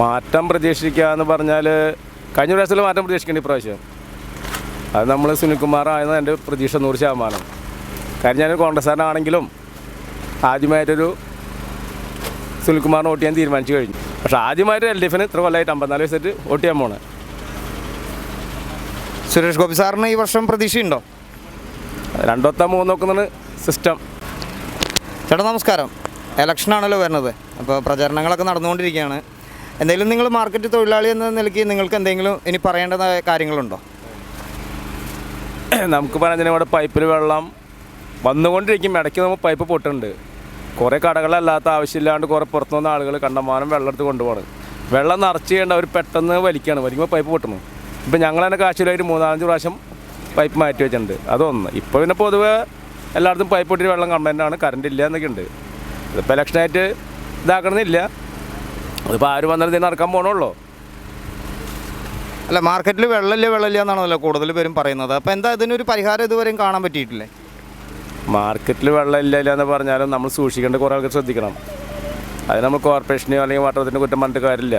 മാറ്റം പ്രതീക്ഷിക്കുക എന്ന് പറഞ്ഞാൽ കഴിഞ്ഞ പ്രാവശ്യത്തിൽ മാറ്റം പ്രതീക്ഷിക്കേണ്ട ഇപ്രാവശ്യം അത് നമ്മൾ സുനിൽകുമാറായെന്ന് എന്റെ പ്രതീക്ഷ നൂറ് ശതമാനം. കാര്യം ഞാൻ കോൺഗ്രസ്സുകാരനാണെങ്കിലും ആദ്യമായിട്ടൊരു സുനിൽകുമാറിന് വോട്ട് ചെയ്യാൻ തീരുമാനിച്ചു കഴിഞ്ഞു. പക്ഷേ ആദ്യമായിട്ട് എൽ ഡി എഫിന് ഇത്ര കൊല്ലമായിട്ട് അമ്പത്തിനാല് വയസ്സായിട്ട് വോട്ട് ചെയ്യാൻ പോണേ. സുരേഷ് ഗോപി സാറിന് ഈ വർഷം പ്രതീക്ഷയുണ്ടോ? രണ്ടൊത്ത മൂന്ന് നോക്കുന്നതാണ് സിസ്റ്റം. ചേട്ടാ നമസ്കാരം. ഇലക്ഷനാണല്ലോ വരുന്നത്. അപ്പോൾ പ്രചരണങ്ങളൊക്കെ നടന്നുകൊണ്ടിരിക്കുകയാണ്. എന്തെങ്കിലും നിങ്ങൾ മാർക്കറ്റ് തൊഴിലാളി എന്ന നിലയ്ക്ക് നിങ്ങൾക്ക് എന്തെങ്കിലും ഇനി പറയേണ്ടതായ കാര്യങ്ങളുണ്ടോ? നമുക്ക് പറഞ്ഞാൽ ഇവിടെ പൈപ്പിൽ വെള്ളം വന്നുകൊണ്ടിരിക്കും. ഇടയ്ക്ക് നമ്മൾ പൈപ്പ് പൊട്ടുണ്ട്. കുറേ കടകളല്ലാത്ത ആവശ്യമില്ലാണ്ട് കുറേ പുറത്തു വന്ന ആളുകൾ കണ്ടമാനം വെള്ളം എടുത്ത് കൊണ്ടുപോകണം വെള്ളം നിറച്ച് ചെയ്യേണ്ട അവർ പെട്ടെന്ന് വലിക്കുകയാണ് വലിക്കുമ്പോൾ പൈപ്പ് പൊട്ടണം ഇപ്പം ഞങ്ങൾ തന്നെ കാശിലായിട്ട് മൂന്നാലഞ്ച് പ്രാവശ്യം പൈപ്പ് മാറ്റി വെച്ചിട്ടുണ്ട്. അതൊന്ന്. ഇപ്പോൾ പിന്നെ പൊതുവെ എല്ലായിടത്തും പൈപ്പ് പൊട്ടി വെള്ളം കംപ്ലൈന്റ് ആണ്. കറണ്ട് ഇല്ല എന്നൊക്കെ ഉണ്ട് ഇതിപ്പോൾ ഇലക്ഷനായിട്ട് ഇതാക്കണമെന്നില്ല. അതിപ്പോൾ ആര് വന്നാലും ഇതിന് നടക്കാൻ പോകണുള്ളൂ അല്ല മാർക്കറ്റിൽ വെള്ളമില്ല വെള്ളമില്ല എന്നാണല്ലോ കൂടുതൽ പേരും പറയുന്നത്. അപ്പോൾ എന്താ ഇതിനൊരു പരിഹാരം ഇതുവരെയും കാണാൻ പറ്റിയിട്ടില്ലേ? മാർക്കറ്റിൽ വെള്ളമില്ല ഇല്ല എന്ന് പറഞ്ഞാലും നമ്മൾ സൂക്ഷിക്കേണ്ട കുറേ ആൾക്കാർ ശ്രദ്ധിക്കണം. അത് നമ്മൾ കോർപ്പറേഷനെയോ അല്ലെങ്കിൽ വാട്ടർ വാട്ടറത്തിന്റെ കുറ്റം പറഞ്ഞിട്ട് കാര്യമില്ല.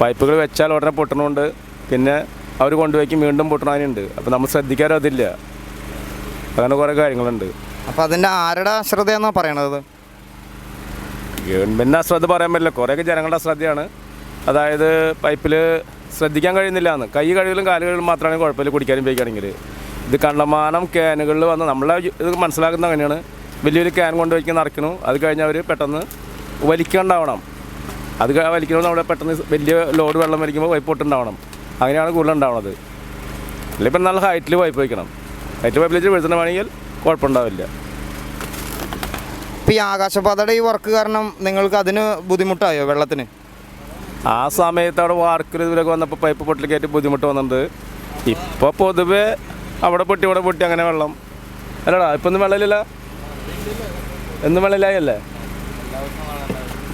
പൈപ്പുകൾ വെച്ചാൽ ഉടനെ പൊട്ടണമുണ്ട്. പിന്നെ അവർ കൊണ്ടുപോയി വീണ്ടും പൊട്ടണതിനുണ്ട് അപ്പോൾ നമ്മൾ ശ്രദ്ധിക്കാറും അതില്ല. അങ്ങനെ കുറേ കാര്യങ്ങളുണ്ട്. അപ്പോൾ അതിന്റെ ആരുടെ അശ്രദ്ധയെന്നാണ് പറയണത്? ഗവൺമെന്റിന് അശ്രദ്ധ പറയാൻ പറ്റില്ല. കുറേയൊക്കെ ജനങ്ങളുടെ ശ്രദ്ധയാണ് അതായത് പൈപ്പിൽ ശ്രദ്ധിക്കാൻ കഴിയുന്നില്ല എന്ന് കൈ കഴിവിലും കാൽ കഴിവിലും മാത്രമാണ് കുഴപ്പമില്ല കുടിക്കാനും ഉപയോഗിക്കുകയാണെങ്കിൽ. ഇത് കണ്ടമാനം ക്യാനുകളിൽ വന്ന് നമ്മളെ ഇത് മനസ്സിലാക്കുന്ന അങ്ങനെയാണ്. വലിയൊരു ക്യാൻ കൊണ്ട് വയ്ക്കുന്ന നിറയ്ക്കണു അത് കഴിഞ്ഞ് അവർ പെട്ടെന്ന് വലിക്കണ്ടാവണം. അത് വലിക്കുമ്പോൾ നമ്മുടെ പെട്ടെന്ന് വലിയ ലോഡ് വെള്ളം വലിക്കുമ്പോൾ പൈപ്പ് പൊട്ടുണ്ടാവണം. അങ്ങനെയാണ് കൂടുതൽ ഉണ്ടാവണത് അല്ലെങ്കിൽ ഇപ്പം നല്ല ഹൈറ്റിൽ പൈപ്പ് വയ്ക്കണം ഹൈറ്റിൽ പൈപ്പിൽ വെച്ച് വീഴ്ത്തണമാണെങ്കിൽ കുഴപ്പമുണ്ടാവില്ല. ഇപ്പോൾ ഈ ആകാശപാതയുടെ ഈ വർക്ക് കാരണം നിങ്ങൾക്ക് അതിന് ബുദ്ധിമുട്ടായോ വെള്ളത്തിന്? ആ സമയത്ത് അവിടെ വാർക്കിൽ ഇതിലൊക്കെ വന്നപ്പോൾ പൈപ്പ് പൊട്ടിലേക്കായിട്ട് ബുദ്ധിമുട്ട് വന്നിട്ടുണ്ട്. ഇപ്പോൾ പൊതുവേ അവിടെ പൊട്ടി ഇവിടെ പൊട്ടി അങ്ങനെ വെള്ളം. അല്ലടാ ഇപ്പം ഒന്നും വെള്ളമില്ല എന്നും വെള്ളമില്ലായല്ലേ?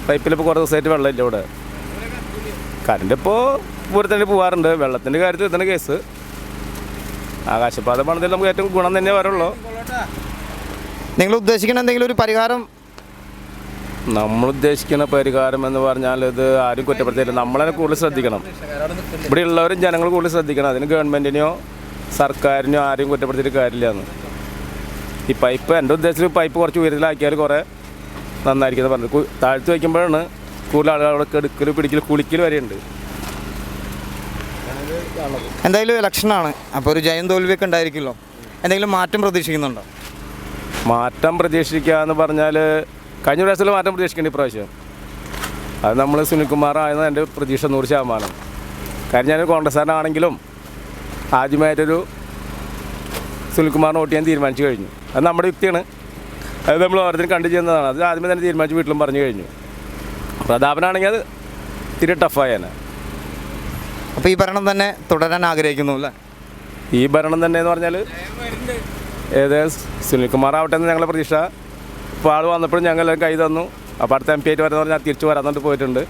പൈപ്പിൽ ഇപ്പോൾ കുറേ ദിവസമായിട്ട് വെള്ളമില്ല ഇവിടെ. കറണ്ട് ഇപ്പോൾ പൂരത്തിന്റെ പോകാറുണ്ട് വെള്ളത്തിന്റെ കാര്യത്തിൽ ഇതാണ് കേസ് ആകാശപാത പണിതിൽ നമുക്ക് ഏറ്റവും ഗുണം തന്നെ വരുള്ളൂ നിങ്ങൾ ഉദ്ദേശിക്കുന്ന എന്തെങ്കിലും ഒരു പരിഹാരം? നമ്മൾ ഉദ്ദേശിക്കുന്ന പരിഹാരം എന്ന് പറഞ്ഞാൽ ഇത് ആരും കുറ്റപ്പെടുത്തില്ല നമ്മളതിനെ കൂടുതൽ ശ്രദ്ധിക്കണം. ഇവിടെ ഉള്ളവരും ജനങ്ങൾ കൂടുതൽ ശ്രദ്ധിക്കണം. അതിന് ഗവൺമെന്റിനെയോ സർക്കാരിനെയോ ആരും കുറ്റപ്പെടുത്തിയിട്ട് കാര്യമില്ല എന്ന്. ഈ പൈപ്പ് എന്റെ ഉദ്ദേശത്തിൽ പൈപ്പ് കുറച്ച് ഉയരത്തിലാക്കിയാൽ കുറേ നന്നായിരിക്കും പറഞ്ഞത് പറഞ്ഞു. താഴ്ത്തി വയ്ക്കുമ്പോഴാണ് കൂടുതൽ ആളുകളൊക്കെ എടുക്കൽ പിടിക്കൽ കുളിക്കൽ വരെയുണ്ട് എന്തായാലും ഇലക്ഷനാണ്. അപ്പോൾ ഒരു ജയം തോൽവിയൊക്കെ ഉണ്ടായിരിക്കുമല്ലോ. എന്തെങ്കിലും മാറ്റം പ്രതീക്ഷിക്കുന്നുണ്ടോ? മാറ്റം പ്രതീക്ഷിക്കുക എന്ന് പറഞ്ഞാൽ കഴിഞ്ഞ പ്രാവശ്യത്തിൽ മാറ്റം പ്രതീക്ഷിക്കേണ്ട ഇപ്രാവശ്യം അത് നമ്മൾ സുനിൽകുമാറായിരുന്നു എന്റെ പ്രതീക്ഷ നൂറ് ശതമാനം. കാര്യം ഞാൻ കോൺഗ്രസ്സുകാരനാണെങ്കിലും ആദ്യമായിട്ടൊരു സുനിൽകുമാറിന് വോട്ട് ചെയ്യാൻ തീരുമാനിച്ചു കഴിഞ്ഞു. അത് നമ്മുടെ യുക്തിയാണ്. അത് നമ്മൾ ഓരോരുത്തരും കണ്ടു ചെയ്യുന്നതാണ്. അത് ആദ്യമേ തന്നെ തീരുമാനിച്ച് വീട്ടിലും പറഞ്ഞു കഴിഞ്ഞു. പ്രതാപനാണെങ്കിൽ അത് തിരി ടഫായാണ് അപ്പോൾ ഈ ഭരണം തന്നെ തുടരാൻ ആഗ്രഹിക്കുന്നു അല്ലേ? ഈ ഭരണം തന്നെ എന്ന് പറഞ്ഞാൽ ഏത് സുനിൽകുമാർ ആവട്ടെ എന്ന് ഞങ്ങളുടെ പ്രതീക്ഷ. ഇപ്പോൾ ആൾ വന്നപ്പോഴും ഞങ്ങൾ കൈ തന്നു. അപ്പോൾ അടുത്ത എം പി ആയിട്ട് വരുന്ന പറഞ്ഞാൽ തിരിച്ചു വരാന്നിട്ട് പോയിട്ടുണ്ട്.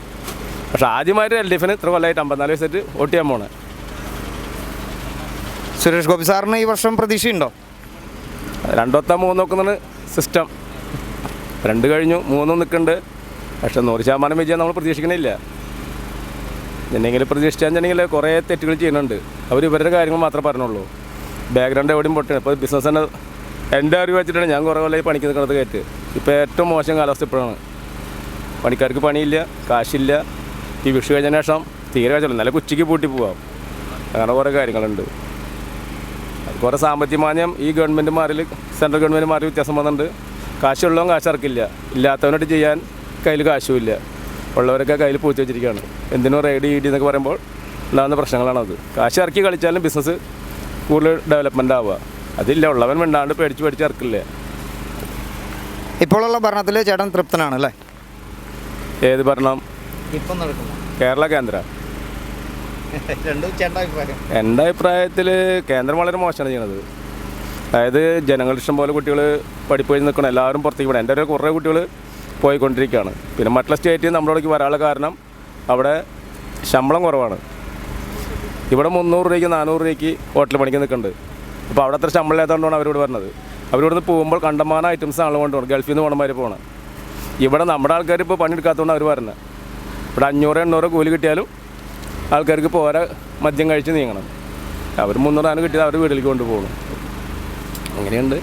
പക്ഷേ ആദ്യമായിട്ട് എൽ ഡി എഫിന് ഇത്ര കൊല്ലമായിട്ട് അമ്പത്തിനാല് വയസ്സായിട്ട് വോട്ട് ചെയ്യാൻ പോണേ. സുരേഷ് ഗോപി സാറിന് ഈ വർഷം പ്രതീക്ഷയുണ്ടോ? രണ്ടൊത്ത മൂന്ന് നോക്കുന്നതാണ് സിസ്റ്റം രണ്ട് കഴിഞ്ഞു മൂന്നും നിൽക്കുന്നുണ്ട്. പക്ഷേ നൂറ് ശതമാനം വിജയം നമ്മൾ പ്രതീക്ഷിക്കണില്ല എന്തെങ്കിലും പ്രതീക്ഷിച്ചാൽ കുറേ തെറ്റുകൾ ചെയ്യുന്നുണ്ട്. അവർ ഇവരുടെ കാര്യങ്ങൾ മാത്രമേ പറഞ്ഞുള്ളൂ. ബാക്ക്ഗ്രൗണ്ട് എവിടെയും പൊട്ടണം ഇപ്പോൾ ബിസിനസ് തന്നെ എന്റെ അറിവ് വെച്ചിട്ടാണ് ഞാൻ കുറേ കൊല്ലം പണിക്ക് നിൽക്കുന്നത് കയറ്റ് ഇപ്പോൾ ഏറ്റവും മോശം കാലാവസ്ഥ ഇപ്പോഴാണ്. പണിക്കാർക്ക് പണിയില്ല കാശില്ല. ഈ വിഷു കഴിഞ്ഞ ശേഷം തീരെ കാശില്ല നല്ല കുച്ചിക്ക് പൂട്ടി പോവാം. അങ്ങനെ കുറേ കാര്യങ്ങളുണ്ട്. കുറേ സാമ്പത്തിക മാന്യം ഈ ഗവൺമെന്റ് മാറിൽ സെൻട്രൽ ഗവൺമെന്റ് മാറി വ്യത്യാസം വന്നിട്ടുണ്ട്. കാശുള്ളവൻ കാശ് ഇറക്കില്ല. ഇല്ലാത്തവനായിട്ട് ചെയ്യാൻ കയ്യിൽ കാശുമില്ല ഉള്ളവരൊക്കെ കയ്യിൽ പൂച്ച വെച്ചിരിക്കുകയാണ്. എന്തിനും റൈഡ് ഇ ഡി എന്നൊക്കെ പറയുമ്പോൾ ഉണ്ടാകുന്ന പ്രശ്നങ്ങളാണത്. കാശ് ഇറക്കി കളിച്ചാലും ബിസിനസ് കൂടുതൽ ഡെവലപ്മെന്റ് ആവുക. അതില്ല ഉള്ളവൻ വേണ്ടാണ്ട് പേടിച്ച് പേടിച്ച് ഇറക്കില്ലേ ഇപ്പോഴുള്ള ഭരണത്തിൽ ചേട്ടൻ തൃപ്തനാണ് അല്ലേ ഏത് ഭരണം? ഇപ്പം നടക്കുന്നു. കേരള കേന്ദ്ര. എന്റെ അഭിപ്രായത്തിൽ കേന്ദ്രം വളരെ മോശമാണ് ചെയ്യണത്. അതായത് ജനങ്ങളുടെ ഇഷ്ടം പോലെ കുട്ടികൾ പഠിപ്പ് കഴിഞ്ഞ് നിൽക്കണം എല്ലാവരും പുറത്തേക്ക് പോകണം. എന്റെ ഒരു കുറേ കുട്ടികൾ പോയിക്കൊണ്ടിരിക്കുകയാണ്. പിന്നെ മറ്റുള്ള സ്റ്റേറ്റിൽ നമ്മുടെ ഇവിടേക്ക് വരാനുള്ള കാരണം അവിടെ ശമ്പളം കുറവാണ്. ഇവിടെ മുന്നൂറ് രൂപയ്ക്ക് നാനൂറ് രൂപയ്ക്ക് ഹോട്ടൽ പണിക്ക് നിൽക്കുന്നുണ്ട്. അപ്പോൾ അവിടെ അത്ര ശമ്പളം ഇല്ലാത്തതുകൊണ്ടാണ് അവരോട് പറഞ്ഞത് അവരിവിടുന്ന് പോകുമ്പോൾ കണ്ടമാന ഐറ്റംസ് ആണല്ലോ കൊണ്ടുപോകണം ഗൾഫിൽ നിന്ന് പോകണമാർ പോകണം. ഇവിടെ നമ്മുടെ ആൾക്കാർ ഇപ്പോൾ പണിയെടുക്കാത്തതുകൊണ്ട് അവർ പറഞ്ഞത് ഇവിടെ അഞ്ഞൂറ് എണ്ണൂറ് കൂലി കിട്ടിയാലും ആൾക്കാർക്ക് പോരാ മദ്യം കഴിച്ച് നീങ്ങണം. അവർ മുന്നൂറ് ആണ് കിട്ടിയത് അവർ വീട്ടിലേക്ക് കൊണ്ടുപോകണം അങ്ങനെയുണ്ട്.